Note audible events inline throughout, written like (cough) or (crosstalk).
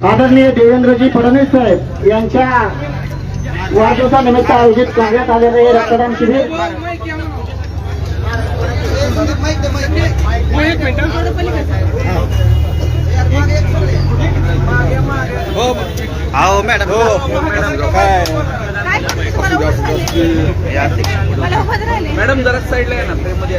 आदरणीय देवेंद्रजी फडणवीस साहेब यांच्या वाढदिवसानिमित्त आयोजित करण्यात आलेले हे रक्तदान शिबिर. हो मॅडम. हो. मॅडम जरा साईडला आहे ना फ्रेममध्ये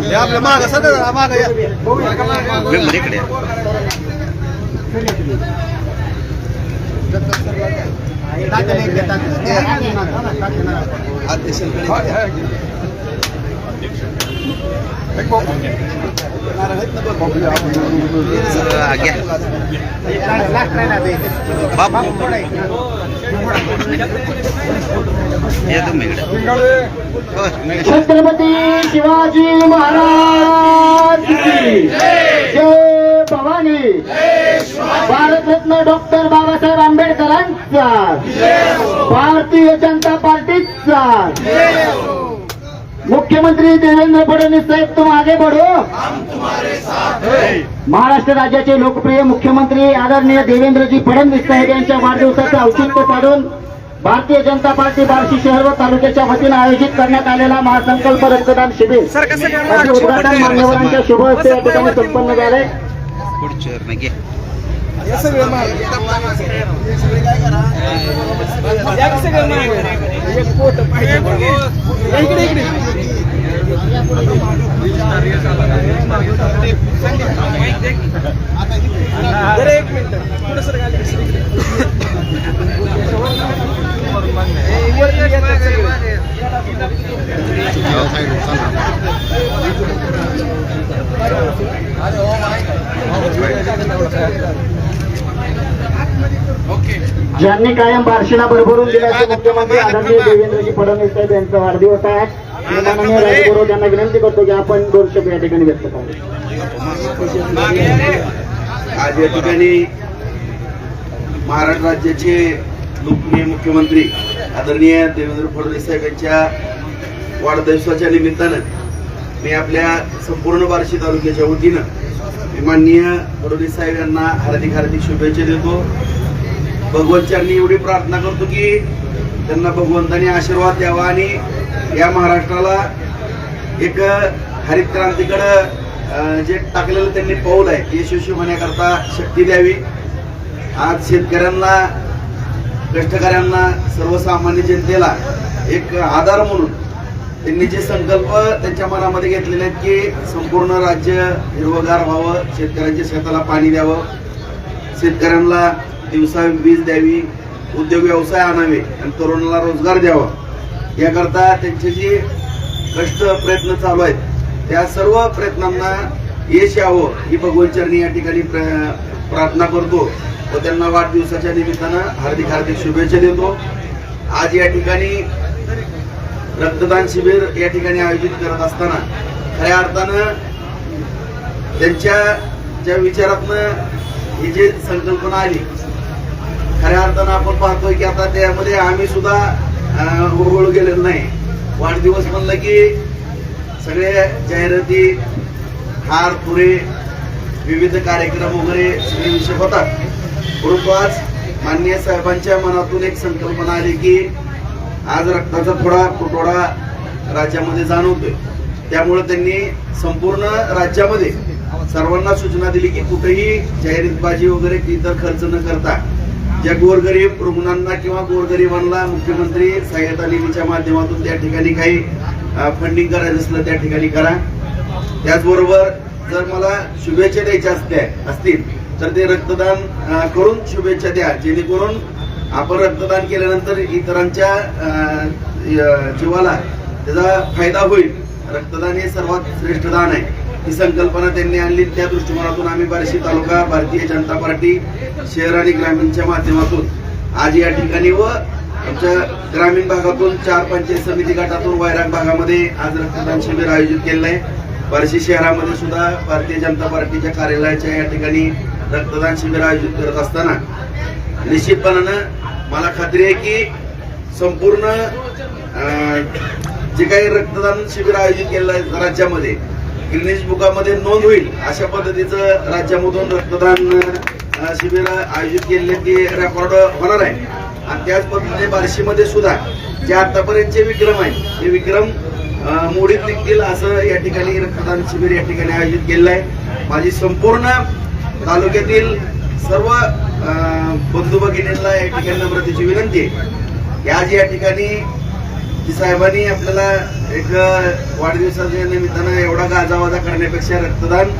हे आपलं मागं सर मागं इकडे या. अं, घ्या. बापू या तुम्ही इकडे हो, मी- छत्रपती शिवाजी महाराज जय भवानी. भारतरत्न डॉक्टर बाबासाहेब आंबेडकरांचा. भारतीय जनता पार्टीचा. मुख्यमंत्री देवेंद्र फडणवीस साहेब तुम आगे बढ़ो। महाराष्ट्र राज्याचे लोकप्रिय मुख्यमंत्री आदरणीय देवेंद्रजी फडणवीस साहेब यांच्या वाढदिवसाचं औचित्य साधून भारतीय जनता पार्टी बार्शी शहर व तालुक्याच्या वतीनं आयोजित करण्यात आलेला महासंकल्प रक्तदान शिबिर. उद्घाटन मान्यवरांच्या शुभ हस्ते या ठिकाणी संपन्न झाले. खुर्चीवर नाही घे एक पोट पाहिजे. इकडे इकडे. जरा एक मिनिट. पुढे सर गाली ज्यांनी कायम बार्शीला भरभरून दिल्याचे मुख्यमंत्री आदरणीय देवेंद्रजी फडणवीस साहेब यांचा वाढदिवस आहे. माननीय राजगुरू यांना विनंती करतो की आपण दोन शब्द या ठिकाणी व्यक्त करू. आज या ठिकाणी महाराष्ट्र राज्याचे लोकप्रिय मुख्यमंत्री आदरणीय देवेंद्र फडणवीस साहेब यांच्या वाढदिवसाच्या निमित्तानं मी आपल्या संपूर्ण बार्शी तालुक्याच्या वतीनं माननीय फडणवीस साहेब यांना हार्दिक हार्दिक शुभेच्छा देतो. भगवंतांनी एवढी प्रार्थना करतो की त्यांना भगवंतांनी आशीर्वाद द्यावा आणि या महाराष्ट्राला एक हरित क्रांतीकडं जे टाकलेलं त्यांनी पाऊल आहे यशस्वी होण्याकरता शक्ती द्यावी. आज शेतकऱ्यांना कष्टकऱ्यांना सर्वसामान्य जनतेला एक आधार म्हणून त्यांनी जे संकल्प त्यांच्या मनामध्ये घेतलेले आहेत की संपूर्ण राज्य हिरवगार व्हावं शेतकऱ्यांच्या शेताला पाणी द्यावं शेतकऱ्यांना दिवसा वीज द्यावी उद्योग व्यवसाय आणावे आणि तरुणाला रोजगार द्यावा. याकरता त्यांचे जे कष्ट प्रयत्न चालू आहेत त्या सर्व प्रयत्नांना यश यावं ही भगवंतचरणी या ठिकाणी प्र- प्रार्थना करतो व त्यांना वाढदिवसाच्या निमित्तानं हार्दिक हार्दिक शुभेच्छा देतो. आज या ठिकाणी रक्तदान शिबिर या ठिकाणी आयोजित करत असताना खऱ्या अर्थानं त्यांच्या ज्या विचारातनं ही जी संकल्पना आली खऱ्या अर्थानं आपण पाहतोय की आता त्यामध्ये आम्ही सुद्धा अं, गेलेलो नाही. वाढदिवस म्हणलं की सगळे जाहिराती हार तुरे विविध कार्यक्रम वगैरे सगळे विषय होतात. परंतु आज माननीय साहेबांच्या मनातून एक संकल्पना आली की आज रक्ताचा थोडा तुटवडा राज्यामध्ये जाणवतोय. त्यामुळे त्यांनी संपूर्ण राज्यामध्ये सर्वांना सूचना दिली की कुठेही जाहिरातबाजी वगैरे इतर खर्च न करता ज्या गोरगरीब रुग्णांना किंवा गोरगरिबांना मुख्यमंत्री सहाय्यता निधीच्या माध्यमातून त्या ठिकाणी काही फंडिंग करायचं असलं त्या ठिकाणी करा. त्याचबरोबर जर मला शुभेच्छा द्यायच्या असल्या असतील तर ते रक्तदान करून शुभेच्छा द्या. जेणेकरून आपण रक्तदान केल्यानंतर इतरांच्या जीवाला त्याचा फायदा होईल. रक्तदान हे सर्वात श्रेष्ठ दान आहे. ही संकल्पना त्यांनी आणली. त्या दृष्टिकोनातून आम्ही बार्शी तालुका भारतीय जनता पार्टी शहर आणि ग्रामीणच्या माध्यमातून आज या ठिकाणी व आमच्या ग्रामीण भागातून चार पंचायत समिती गटातून वैराग भागामध्ये आज रक्तदान शिबिर आयोजित केलेलं आहे. बार्शी शहरामध्ये सुद्धा भारतीय जनता पार्टीच्या कार्यालयाच्या या ठिकाणी रक्तदान शिबिर आयोजित करत असताना निश्चितपणानं मला खात्री आहे की संपूर्ण जे काही रक्तदान शिबिर आयोजित केलेलं आहे राज्यामध्ये गिनीज बुकामध्ये नोंद होईल अशा पद्धतीचं राज्यामधून रक्तदान शिबिर आयोजित केलेले ते रेकॉर्ड होणार आहे. आणि त्याच पद्धतीने बार्शीमध्ये सुद्धा जे आतापर्यंतचे विक्रम आहेत ते विक्रम मोडीत निघतील असं या ठिकाणी रक्तदान शिबिर या ठिकाणी आयोजित केलेलं आहे. माझी संपूर्ण तालुक्यातील सर्व बंधू भगिनींना या ठिकाणी नम्रतेची विनंती आहे. की आज या ठिकाणी की साहेबांनी आपल्याला एक वाढदिवसाच्या निमित्तानं एवढा गाजावाजा करण्यापेक्षा रक्तदान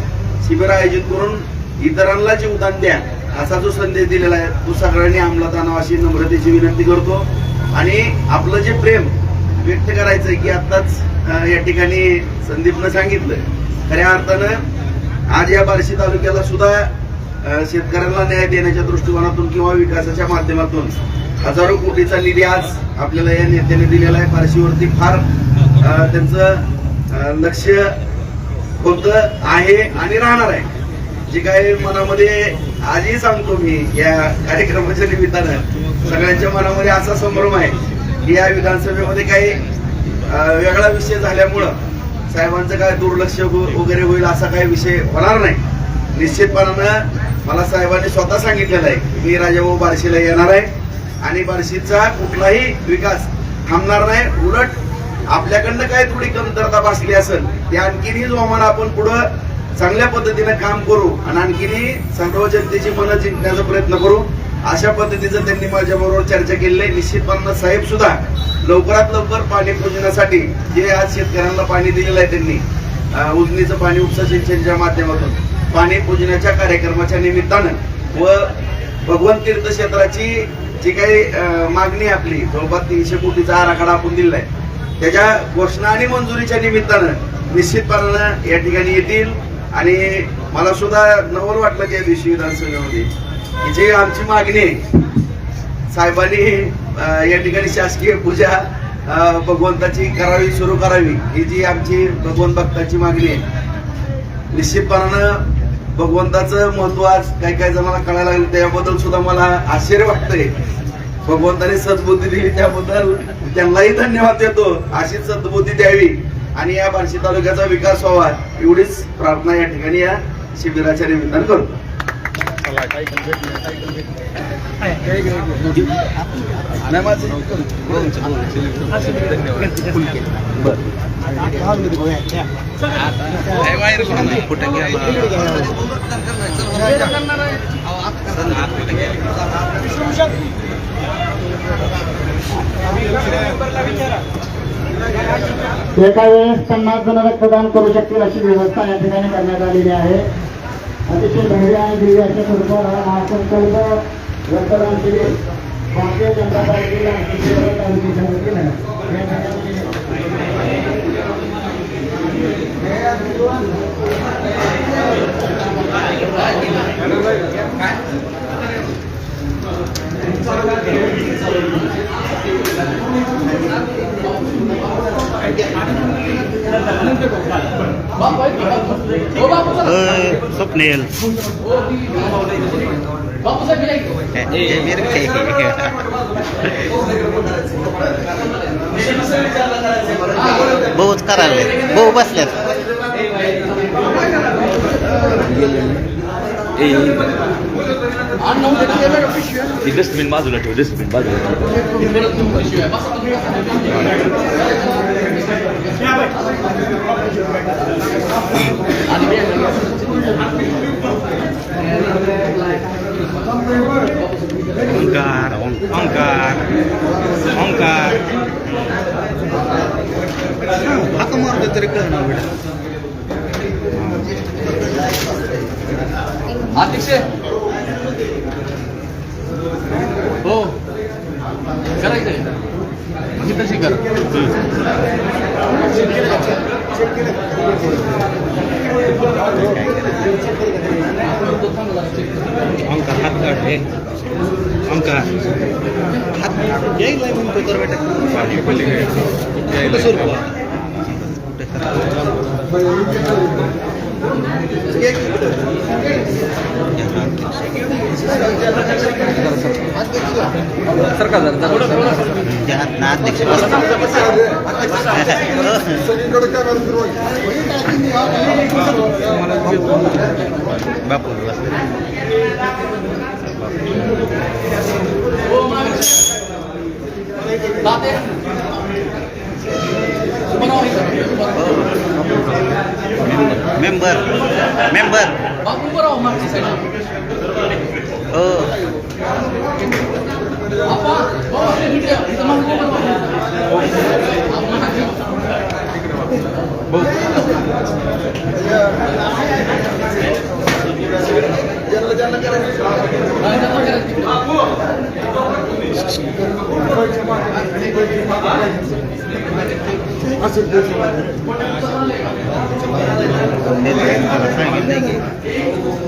शिबिर आयोजित करून इतरांना जीवदान द्या असा जो संदेश दिलेला आहे तो सगळ्यांनी अंमलात आणावा अशी नम्रतेची विनंती करतो. आणि आपलं जे प्रेम व्यक्त करायचं की आत्ताच या ठिकाणी संदीपनं सांगितलं खऱ्या अर्थानं आज या बार्शी तालुक्याला सुद्धा शेतकऱ्यांना न्याय देण्याच्या दृष्टिकोनातून किंवा विकासाच्या माध्यमातून हजारो कोटीचा निधी आज आपल्याला या नेत्याने दिलेला आहे. फारशीवरती फार त्यांचं लक्ष होतं आहे आणि राहणार आहे. जे काही मनामध्ये आजही सांगतो मी या कार्यक्रमाच्या निमित्तानं सगळ्यांच्या मनामध्ये असा संभ्रम आहे की या विधानसभेमध्ये काही वेगळा विषय झाल्यामुळं साहेबांचं काय दुर्लक्ष हो, वगैरे होईल असा काही विषय होणार नाही. निश्चितपणानं मला साहेबांनी स्वतः सांगितलेलं आहे मी राजाभाऊ बार्शीला येणार आहे. आणि बार्शीचा कुठलाही विकास थांबणार नाही. उलट आपल्याकडनं काय थोडी कमतरता भासली असेल ते आणखीनही जोमानं आपण पुढं चांगल्या पद्धतीने काम करू आणि आणखीनही सर्व जनतेची मनं जिंकण्याचा प्रयत्न करू. अशा पद्धतीचं त्यांनी माझ्या बरोबर चर्चा केलेली आहे. निश्चितपणे साहेब सुद्धा लवकरात लवकर पाणी पोजण्यासाठी जे आज शेतकऱ्यांना पाणी दिलेलं आहे त्यांनी उजनीचं पाणी उपसा सिंचनच्या माध्यमातून पाणी पूजनाच्या कार्यक्रमाच्या निमित्तानं व भगवंत तीर्थ क्षेत्राची जी काही मागणी आपली जवळपास तीनशे कोटीचा आराखडा आपण दिलेला आहे. त्याच्या घोषणा आणि मंजुरीच्या निमित्तानं निश्चितपणानं या ठिकाणी येतील. आणि मला सुद्धा नवल वाटलं त्या दिवशी विधानसभेमध्ये. की जी आमची मागणी आहे साहेबांनी या ठिकाणी शासकीय पूजा भगवंताची करावी सुरू करावी ही जी आमची भगवंत भक्ताची मागणी आहे निश्चितपणानं भगवंताचं महत्त्व आज काही काही जणांना कळायला लागलं त्याबद्दल सुद्धा मला आश्चर्य वाटतंय. भगवंताने सद्बुद्धी दिली त्याबद्दल त्यांनाही धन्यवाद देतो. अशी सद्बुद्धी द्यावी आणि या बार्शी तालुक्याचा विकास व्हावा एवढीच प्रार्थना या ठिकाणी या शिबिराच्या निमित्तानं करतो. नाही माझं एका वेळेस पन्नास जण रक्तदान करू शकतील अशी व्यवस्था या ठिकाणी करण्यात आलेली आहे. अतिशय भव्य आणि दिव्याच्या अशा स्वरूपात हा संकल्प रक्तदान शिबिर भारतीय जनता पार्टीला शहर तालुक्याच्या वतीनं या स्वप्नेल. भाऊच करायला. भाऊ बसल्यात. डस्टबिन बाजूला ठेव डस्टबिन बाजूला ओंकार ओंकार ओंकार हाका मारतो तरी कळणार अध्यक्ष हो. करायचं म्हणजे तशी कर. अंक हात काढ हे. अंक हात. येईल म्हणून पेपर भेटत कसं रुपये Thank. Bapu member member Bapu सांगितलंय की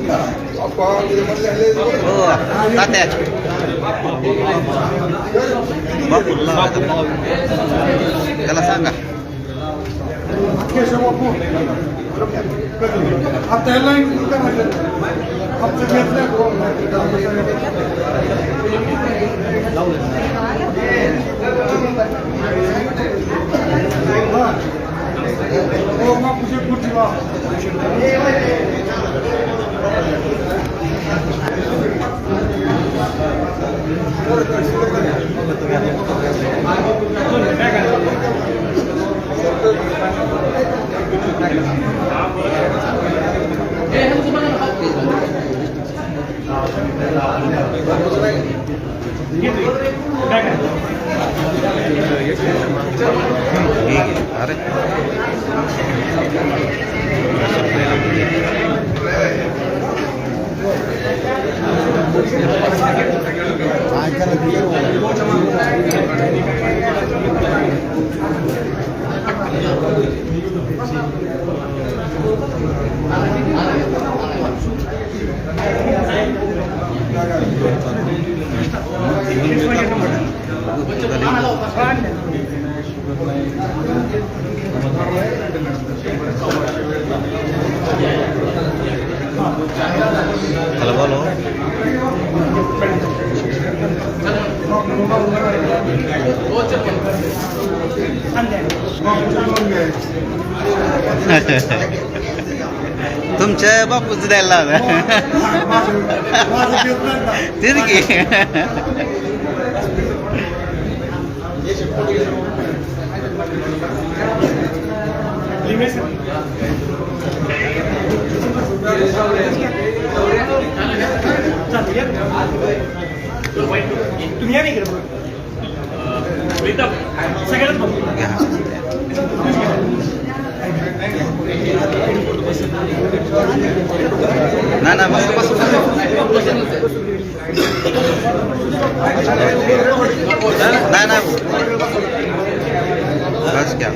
हो तात्या बापूला त्याला सांगा 엄마 부재 꽂지 마. 예, 형수만은 할수 있어 요. अरे चला (laughs) तुमच्या बापूच द्यायला लावलं. (laughs) तेच की. (laughs) तुम्ही या नाही सगळ्यात ना ना बस बस ना ना. बस क्या